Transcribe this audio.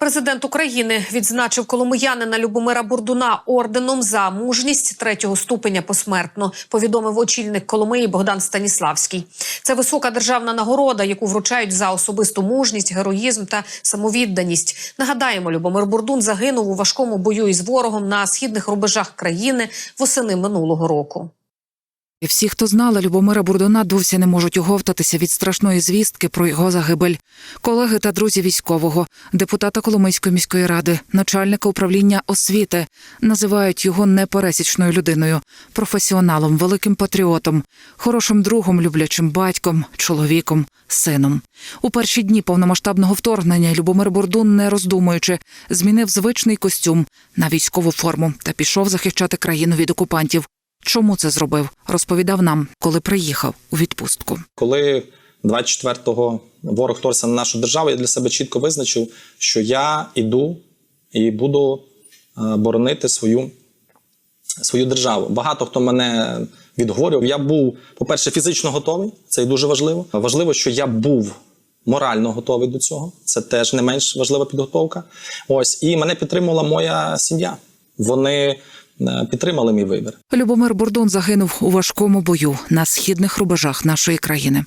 Президент України відзначив коломиянина Любомира Бурдуна орденом за мужність третього ступеня посмертно. Повідомив очільник Коломиї Богдан Станіславський. Це висока державна нагорода, яку вручають за особисту мужність, героїзм та самовідданість. Нагадаємо, Любомир Бурдун загинув у важкому бою із ворогом на східних рубежах країни восени минулого року. І всі, хто знали Любомира Бурдуна, досі не можуть оговтатися від страшної звістки про його загибель. Колеги та друзі військового, депутата Коломийської міської ради, начальника управління освіти називають його непересічною людиною, професіоналом, великим патріотом, хорошим другом, люблячим батьком, чоловіком, сином. У перші дні повномасштабного вторгнення Любомир Бурдун, не роздумуючи, змінив звичний костюм на військову форму та пішов захищати країну від окупантів. Чому це зробив? Розповідав нам, коли приїхав у відпустку. Коли 24-го ворог вторгся на нашу державу, я для себе чітко визначив, що я іду і буду е, боронити свою, свою державу. Багато хто мене відговорював. Я був, по-перше, фізично готовий, це і дуже важливо. Важливо, що я був морально готовий до цього. Це теж не менш важлива підготовка. Ось і мене підтримувала моя сім'я. Вони підтримали мій вибір. Любомир Бордон загинув у важкому бою на східних рубежах нашої країни.